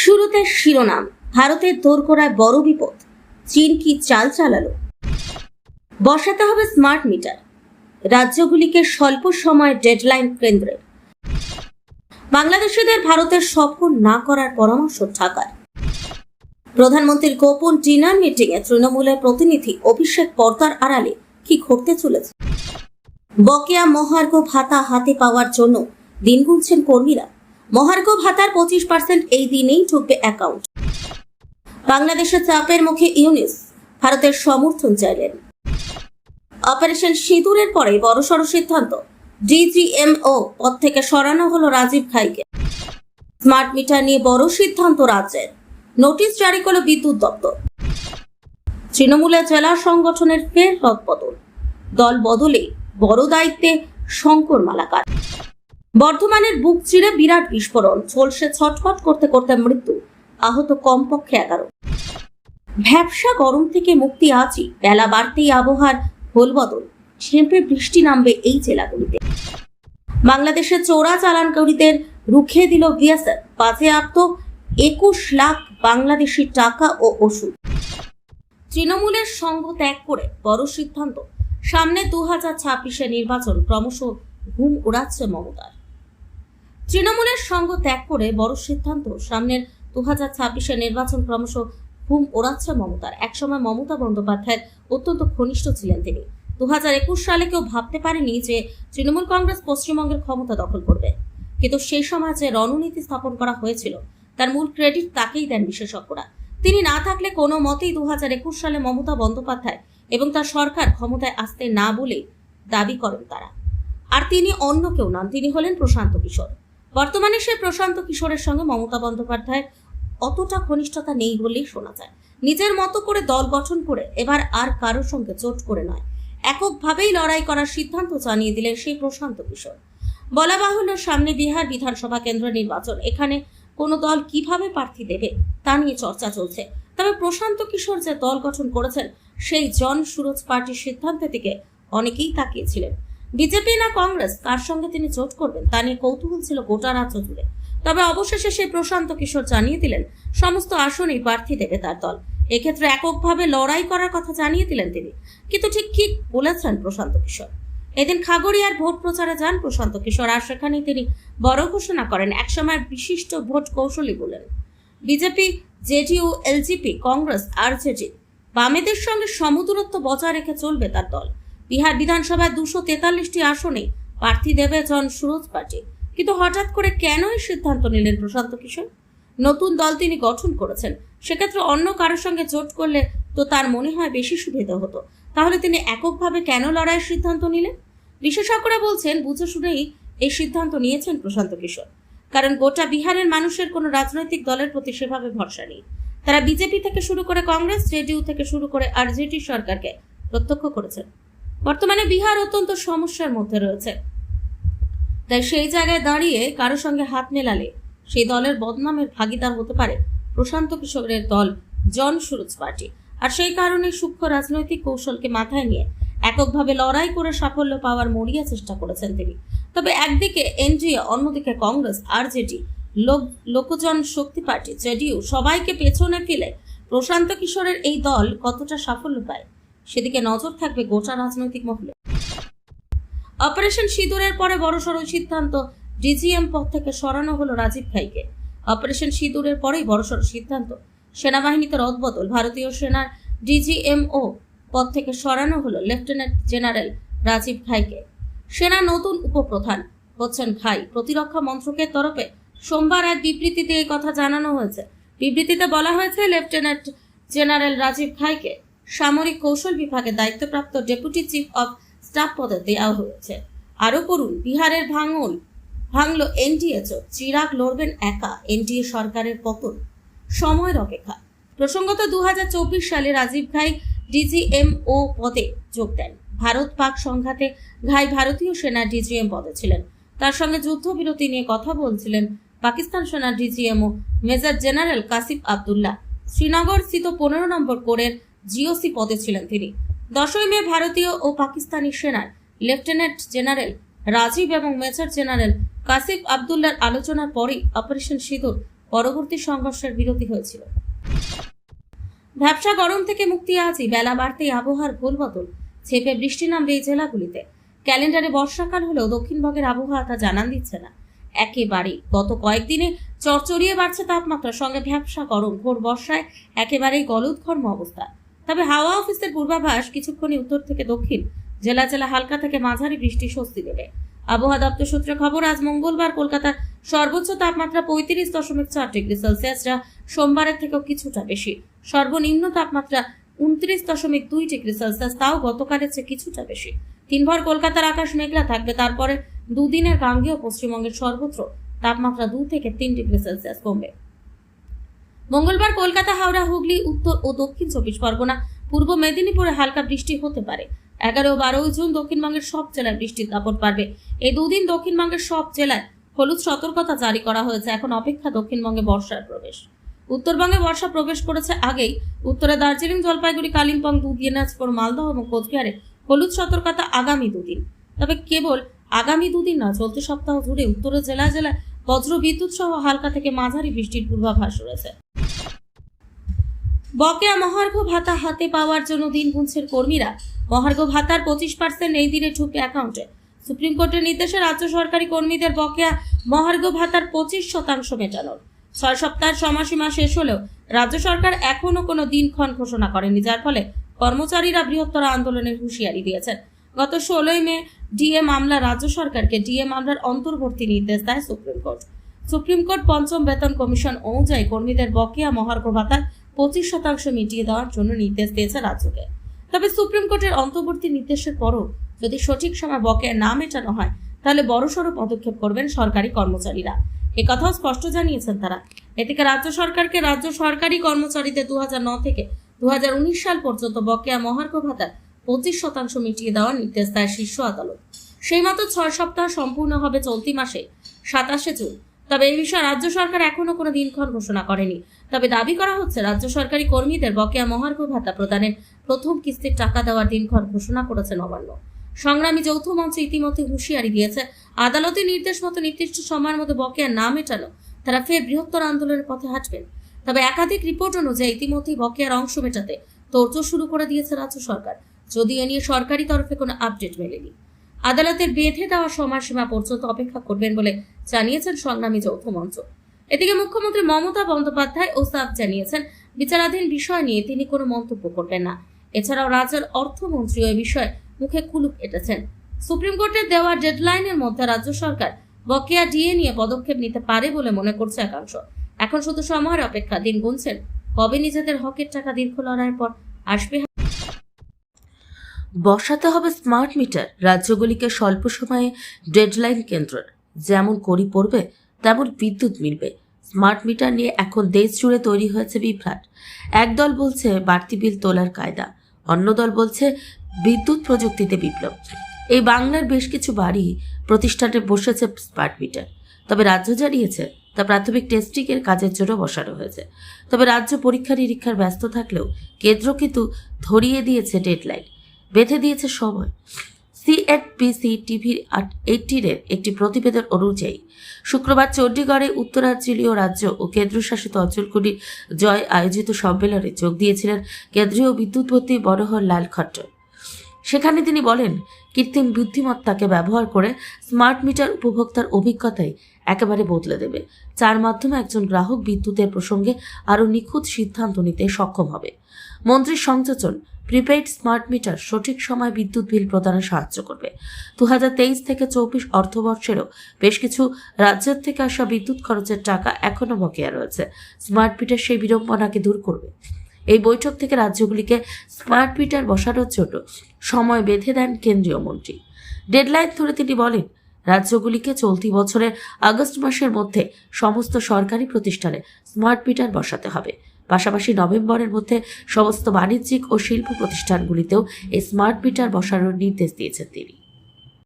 শুরুতে শিরোনাম, ভারতের দোরগোড়ায় বড় বিপদ, চীন কি চাল চালালো? বসাতে হবে স্মার্ট মিটার রাজ্যগুলিকে স্বল্প সময় ডেডলাইন কেন্দ্রে। বাংলাদেশিদের ভারতের সফর না করার পরামর্শ ঢাকার প্রধানমন্ত্রীর গোপন ডিনার মিটিংয়ে তৃণমূলের প্রতিনিধি অভিষেক পর্দার আড়ালে কি ঘটতে চলেছে? বকেয়া মহার্ঘ ভাতা হাতে পাওয়ার জন্য দিন গুনছেন কর্মীরা। মহার্ঘ ভাতার পঁচিশ পার্সেন্ট এই দিনেই ঢুকবে অ্যাকাউন্ট বাংলাদেশের চাপের মুখে ইউনিস, ভারতের সমর্থন চাইলেন। অপারেশন সিঁদুরের পরে বড়সড় সিদ্ধান্ত। ডিজিএমও পদ থেকে সরানো হলো রাজীব খাইকে। স্মার্ট মিটার নিয়ে বড় সিদ্ধান্ত রাজ্যের। নোটিশ জারি করল বিদ্যুৎ দপ্তর। তৃণমূলের জেলা সংগঠনের ফের রদবদল। দল বদলে বড় দায়িত্বে শঙ্কর মালাকার বর্ধমানের বুক চিরে বিরাট বিস্ফোরণ, ঝলসে ছটফট করতে করতে মৃত্যু, আহত কমপক্ষে এগারো। ভ্যাবসা গরম থেকে মুক্তি আজই, বেলা বাড়তেই আবহাওয়ার হোলবদল ঝেঁপে বৃষ্টি নামবে এই জেলাগুলিতে। বাংলাদেশের চোরা চালানকারীদের রুখে দিল বিএসএফ বাজেয়াপ্ত একুশ লাখ বাংলাদেশি টাকা ও ওষুধ। তৃণমূলের সঙ্গ ত্যাগ করে বড় সিদ্ধান্ত, সামনে দু হাজার ছাব্বিশে নির্বাচন, ক্রমশ ঘুম উড়াচ্ছে মমতার। তৃণমূলের সঙ্গ ত্যাগ করে বড় সিদ্ধান্ত। সামনের দু হাজার ছাব্বিশে নির্বাচন ক্রমশ ঘুম ওড়াচ্ছে মমতার। একসময় মমতা বন্দ্যোপাধ্যায়ের অত্যন্ত ঘনিষ্ঠ ছিলেন তিনি। দু হাজার একুশ সালে কেউ ভাবতে পারেনি যে তৃণমূল কংগ্রেস পশ্চিমবঙ্গের ক্ষমতা দখল করবে। কিন্তু সেই সময় যে রণনীতি স্থাপন করা হয়েছিল, তার মূল ক্রেডিট তাকেই দেন বিশেষজ্ঞরা। তিনি না থাকলে কোনো মতেই দু হাজার একুশ সালে মমতা বন্দ্যোপাধ্যায় এবং তার সরকার ক্ষমতায় আসতে না বলে দাবি করেন তারা। আর তিনি অন্য কেউ নন, তিনি হলেন প্রশান্ত কিশোর। বর্তমানে সে প্রশান্ত কিশোরের সঙ্গে মমতা বন্দ্যোপাধ্যায় অতটা ঘনিষ্ঠতা নেই বলেই শোনা যায়। নিজের মতো করে দল গঠন করে এবার আর কারোর সঙ্গে জোট করে নয়। এককভাবেই লড়াই করার সিদ্ধান্ত জানিয়ে দিলেন সেই প্রশান্ত কিশোর। বলা বাহুল্য সামনে বিহার বিধানসভা কেন্দ্র নির্বাচন। এখানে কোনো দল কীভাবে প্রার্থী দেবে তা নিয়ে চর্চা চলছে। তবে প্রশান্ত কিশোর যে দল গঠন করেছেন, সেই জন সুরজ পার্টির সিদ্ধান্তের দিকে অনেকেই তাকিয়েছিলেন। বিজেপি না কংগ্রেস, কার সঙ্গে তিনি জোট করবেন? তা নিয়ে কৌতূহল ছিল গোটা রাজ্য জুড়ে। তবে অবশেষে সেই প্রশান্ত কিশোর জানিয়ে দিলেন, সমস্ত আসনেই প্রার্থী দেবে তার দল। এক্ষেত্রে এককভাবে লড়াই করার কথা জানিয়ে দিলেন তিনি। কিন্তু ঠিক কি বলেছেন প্রশান্ত কিশোর। এদিন খাগড়িয়ার ভোট প্রচারে যান প্রশান্ত কিশোর, আর সেখানেই তিনি বড় ঘোষণা করেন একসময় বিশিষ্ট ভোট কৌশলী বলেন। BJP, JDU, LGP, Congress RJD বামেদের সঙ্গে সমদূরত্ব বজায় রেখে চলবে তার দল। বিহার বিধানসভায় দুশো তেতাল্লিশটি আসনে প্রার্থী দেবে জন সুরজ পার্টি কিন্তু হঠাৎ করে কেন এই সিদ্ধান্ত নিলেন প্রশান্ত কিশোর? নতুন দল তিনি গঠন করেছেন, সেক্ষেত্রে অন্য কারোর সঙ্গে জোট করলে তো তার মনে হয় বেশি সুবিধা হতো। তাহলে তিনি এককভাবে কেন লড়াইয়ের সিদ্ধান্ত নিলেন? বিশেষজ্ঞরা বলছেন, বুঝে শুনেই এই সিদ্ধান্ত নিয়েছেন প্রশান্ত কিশোর। কারণ গোটা বিহারের মানুষের কোনো রাজনৈতিক দলের প্রতি সেভাবে ভরসা নেই। তারা বিজেপি থেকে শুরু করে কংগ্রেস, জেডিইউ থেকে শুরু করে আরজেডি সরকারকে প্রত্যক্ষ করেছেন। বর্তমানে বিহার অত্যন্ত সমস্যার মধ্যে রয়েছে। তাই সেই জায়গায় দাঁড়িয়ে কারও সঙ্গে হাত মেলালে সেই দলের বদনামের ভাগিদার হতে পারে প্রশান্ত কিশোরের দল জন সুরজ পার্টি। আর সেই কারণে সূক্ষ্ম রাজনৈতিক কৌশলকে মাথায় নিয়ে এককভাবে লড়াই করে সাফল্য পাওয়ার মরিয়া চেষ্টা করেছেন তিনি। তবে একদিকে এনডিএ, অন্যদিকে কংগ্রেস, আরজেডি, লোক, লোকজন শক্তি পার্টি, জেডিইউ সবাইকে পেছনে ফেলে প্রশান্ত কিশোরের এই দল কতটা সাফল্য পায় সেদিকে নজর থাকবে গোটা রাজনৈতিক মহলে। অপারেশন সিঁদুরের পরে বড় বড়সড় সিদ্ধান্ত ডিজিএম পদ থেকে সরানো হলো রাজীব খাইকে অপারেশন সিঁদুরের পরেই বড় বড়সড় সিদ্ধান্ত। সেনাবাহিনীতে রদবদল, ভারতীয় সেনার ডিজিএমও পদ থেকে সরানো হলো লেফটেন্যান্ট জেনারেল রাজীব খাইকে সেনা নতুন উপপ্রধান হচ্ছেন খাই প্রতিরক্ষা মন্ত্রকের তরফে সোমবার এক বিবৃতিতে এই কথা জানানো হয়েছে। বিবৃতিতে বলা হয়েছে, লেফটেন্যান্ট জেনারেল রাজীব খাইকে সামরিক কৌশল বিভাগে দায়িত্বপ্রাপ্ত ডেপুটি চিফ অব স্টাফ পদে দেওয়া হয়েছে। আরও পড়ুন, বিহারের ভাঙল ভাঙল এনডিএচও চিরাগ লড়বেন একা এনডিএ সরকারের পতন, সময়ের অপেক্ষা। প্রসঙ্গত দু হাজার চব্বিশ সালে রাজীব ঘাই ডিজিএমও পদে যোগ দেন। ভারত পাক সংঘাতে ঘাই ভারতীয় সেনা ডিজিএম পদে ছিলেন। তার সঙ্গে যুদ্ধবিরতি নিয়ে কথা বলছিলেন পাকিস্তান সেনার DGMO major general Kashif Abdullah. Srinagar স্থিত পনেরো নম্বর কোরের জিওসি পদে ছিলেন তিনি। দশই মে ভারতীয় ও পাকিস্তানি সেনার লেফটেন্যান্ট জেনারেল রাজীব এবং মেজর জেনারেল কাসিফ আবদুল্লার আলোচনার পরেই অপারেশন সিঁদুর পরবর্তী সংঘর্ষের বিরতি হয়েছিল। ভ্যাবসা গরম থেকে মুক্তি আজই বেলা বাড়তেই আবহাওয়ার ভুল বদল ছেপে বৃষ্টি নামবে এই জেলাগুলিতে। ক্যালেন্ডারে বর্ষাকাল হলেও দক্ষিণবঙ্গের আবহাওয়া তা জানান দিচ্ছে না। একেবারেই গত কয়েকদিনে চরচরিয়ে বাড়ছে তাপমাত্রার সঙ্গে ভ্যাবসা গরম, ভোর বর্ষায় একেবারেই গলুৎঘর্ম অবস্থা। তবে হাওয়া অফিসের পূর্বাভাস কিছুক্ষণই উত্তর থেকে দক্ষিণ জেলা জেলা হালকা থেকে মাঝারি বৃষ্টি স্বস্তি দেবে। আবহাওয়া দপ্তর সূত্রে খবর, আজ মঙ্গলবার কলকাতার সর্বোচ্চ তাপমাত্রা পঁয়ত্রিশ দশমিক চার ডিগ্রি সেলসিয়াস, যা সোমবারের থেকেও কিছুটা বেশি। সর্বনিম্ন তাপমাত্রা উনত্রিশ দশমিক দুই ডিগ্রি সেলসিয়াস, তাও গতকালের চেয়ে কিছুটা বেশি। দিনভর কলকাতার আকাশ মেঘলা থাকবে, তারপরে দুদিনের গাঙ্গেয় পশ্চিমবঙ্গের সর্বত্র তাপমাত্রা দু থেকে তিন ডিগ্রি সেলসিয়াস কমবে। মঙ্গলবার কলকাতা, হাওড়া, হুগলি, উত্তর ও দক্ষিণ চব্বিশ পরগনা, পূর্ব মেদিনীপুরে হালকা বৃষ্টি হতে পারে। এগারো বারোই জুন দক্ষিণবঙ্গের সব জেলায় বৃষ্টির দাপট পারবে এই দুদিন দক্ষিণবঙ্গের সব জেলায় হলুদ সতর্কতা জারি করা হয়েছে। এখন অপেক্ষা দক্ষিণবঙ্গে বর্ষার প্রবেশ। উত্তরবঙ্গে বর্ষা প্রবেশ করেছে আগেই। উত্তরে দার্জিলিং, জলপাইগুড়ি, কালিম্পং দিনাজপুর মালদহ এবং কোচবিহারে হলুদ সতর্কতা আগামী দুদিন। তবে কেবল আগামী দুদিন না চলতি সপ্তাহ জুড়ে উত্তরের জেলায় জেলায় বজ্র বিদ্যুৎ সহ হালকা থেকে মাঝারি বৃষ্টির পূর্বাভাস রয়েছে। বকেয়া মহার্ঘ ভাতা হাতে পাওয়ার জন্য দিন গুনছেন কর্মীরা। মহার্ঘ ভাতার পঁচিশ পার্সেন্ট এই দিনে ঢুকবে অ্যাকাউন্টে। সুপ্রিম কোর্টের নির্দেশে রাজ্য সরকারি কর্মীদের বকেয়া মহার্ঘ ভাতার পঁচিশ শতাংশ মেটানোর। ছয় সপ্তাহের সময়সীমা শেষ হলেও রাজ্য সরকার এখনও কোনো দিনক্ষণ ঘোষণা করেনি, যার ফলে কর্মচারীরা বৃহত্তর আন্দোলনের হুঁশিয়ারি দিয়েছেন। গত ষোলোই মে ডিএ মামলা রাজ্য সরকারকে ডিএ মামলার অন্তর্বর্তী নির্দেশ দেয় সুপ্রিম কোর্ট। সুপ্রিম কোর্ট পঞ্চম বেতন কমিশন অনুযায়ী কর্মীদের বকেয়া মহার্ঘ ভাতার পঁচিশ শতাংশ মিটিয়ে দেওয়ার জন্য নির্দেশ দিয়েছে রাজ্যকে। তবে সুপ্রিম কোর্টের অন্তর্বর্তী নির্দেশের পরও যদি সঠিক সময় বকেয়া না মেটানো হয়, তাহলে বড়সড় পদক্ষেপ করবেন সরকারি কর্মচারীরা। একথাও স্পষ্ট জানিয়েছেন তারা। এদিকে রাজ্য সরকারকে রাজ্য সরকারি কর্মচারীদের দু থেকে দু হাজার উনিশ সাল পর্যন্ত বকেয়া মহার্ঘ ভাতার পঁচিশ শতাংশ মিটিয়ে দেওয়ার নির্দেশ দেয় শীর্ষ আদালত। সেই মতো ছয় সপ্তাহ সম্পূর্ণ হবে চলতি মাসে, সাতাশে জুন। তবে এই বিষয়ে রাজ্য সরকার এখনও কোনো দিনক্ষণ ঘোষণা করেনি। তবে দাবি করা হচ্ছে, রাজ্য সরকারি কর্মীদের বকেয়া মহার্ঘ ভাতা প্রদানের প্রথম কিস্তির টাকা দেওয়ার দিনক্ষণ ঘোষণা করেছে নবান্ন। সংগ্রামী যৌথ মঞ্চ ইতিমধ্যে হুঁশিয়ারি দিয়েছে, আদালতের নির্দেশ মতো নির্দিষ্ট সময়ের মধ্যে বকেয়া না মেটানো তারা ফের বৃহত্তর আন্দোলনের পথে হাঁটবেন। তবে একাধিক রিপোর্ট অনুযায়ী ইতিমধ্যেই বকেয়ার অংশ মেটাতে তোড়জোড় শুরু করে দিয়েছে রাজ্য সরকার। যদি এ নিয়ে সরকারি তরফে কোনো আপডেট মেলেনি। আদালতের বেঁধে দেওয়া সময়সীমা পর্যন্ত অপেক্ষা করবেন বলে জানিয়েছেন সংগ্রামী যৌথ মঞ্চ। এদিকে মুখ্যমন্ত্রী মমতা বন্দ্যোপাধ্যায় ও সাফ জানিয়েছেন, বিচারাধীন বিষয় নিয়ে তিনি কোনো মন্তব্য করবেন না। এছাড়াও রাজ্যের অর্থমন্ত্রী ওই বিষয়ে মুখে কুলুপ এঁটেছেন। সুপ্রিম কোর্টের দেওয়া ডেডলাইনের মধ্যে রাজ্য সরকার বকেয়া ডিএ নিয়ে পদক্ষেপ নিতে পারে বলে মনে করছে একাংশ। এখন শুধু সময়ের অপেক্ষা, দিন গুনছেন। কবে নিজেদের হকের টাকা দীর্ঘ লড়াইয়ের পর আসবে বসাতে হবে স্মার্ট মিটার রাজ্যগুলিকে স্বল্প সময়ে ডেডলাইন কেন্দ্রের। যেমন করি পড়বে, তেমন বিদ্যুৎ মিলবে। স্মার্ট মিটার নিয়ে এখন দেশ জুড়ে তৈরি হয়েছে বিভ্রাট। একদল বলছে বাড়তি বিল তোলার কায়দা, অন্য দল বলছে বিদ্যুৎ প্রযুক্তিতে বিপ্লব। এই বাংলার বেশ কিছু বাড়ি প্রতিষ্ঠানে বসেছে স্মার্ট মিটার তবে রাজ্য জানিয়েছে, তা প্রাথমিক টেস্টিংয়ের কাজের জন্য বসানো হয়েছে। তবে রাজ্য পরীক্ষা নিরীক্ষার ব্যস্ত থাকলেও কেন্দ্র কিন্তু ধরিয়ে দিয়েছে ডেডলাইন বেঁধে দিয়েছে সময়। সিএনপিসি টিভির এইটিনের একটি প্রতিবেদন অনুযায়ী, শুক্রবার চণ্ডীগড়ে উত্তরাঞ্চলীয় রাজ্য ও কেন্দ্রশাসিত অঞ্চলগুলির জয় আয়োজিত সম্মেলনে যোগ দিয়েছিলেন কেন্দ্রীয় বিদ্যুৎমন্ত্রী মনোহর লাল খট্টর সেখানে তিনি বলেন, কৃত্রিম বুদ্ধিমত্তাকে ব্যবহার করে স্মার্ট মিটার উপভোক্তার অভিজ্ঞতাই একেবারে বদলে দেবে, যার মাধ্যমে একজন গ্রাহক বিদ্যুতের প্রসঙ্গে আরও নিখুঁত সিদ্ধান্ত নিতে সক্ষম হবে। মন্ত্রীর সংযোজন প্রিপেইড স্মার্ট মিটার সঠিক সময় বিদ্যুৎ বিল প্রদানে সাহায্য করবে। দু হাজার তেইশ থেকে চব্বিশ অর্থবর্ষেরও বেশ কিছু রাজ্যের থেকে আসা বিদ্যুৎ খরচের টাকা এখনও বকেয়া রয়েছে। স্মার্ট মিটার সেই বিড়ম্বনাকে দূর করবে। এই বৈঠক থেকে রাজ্যগুলিকে স্মার্ট মিটার বসানোর জন্য সময় বেঁধে দেন কেন্দ্রীয় মন্ত্রী। ডেডলাইন ধরে তিনি বলেন, রাজ্যগুলিকে চলতি বছরের আগস্ট মাসের মধ্যে সমস্ত সরকারি প্রতিষ্ঠানে স্মার্ট মিটার বসাতে হবে। পাশাপাশি নভেম্বরের মধ্যে সমস্ত বাণিজ্যিক ও শিল্প প্রতিষ্ঠানগুলিতেও এই স্মার্ট মিটার বসানোর নির্দেশ দিয়েছেন তিনি।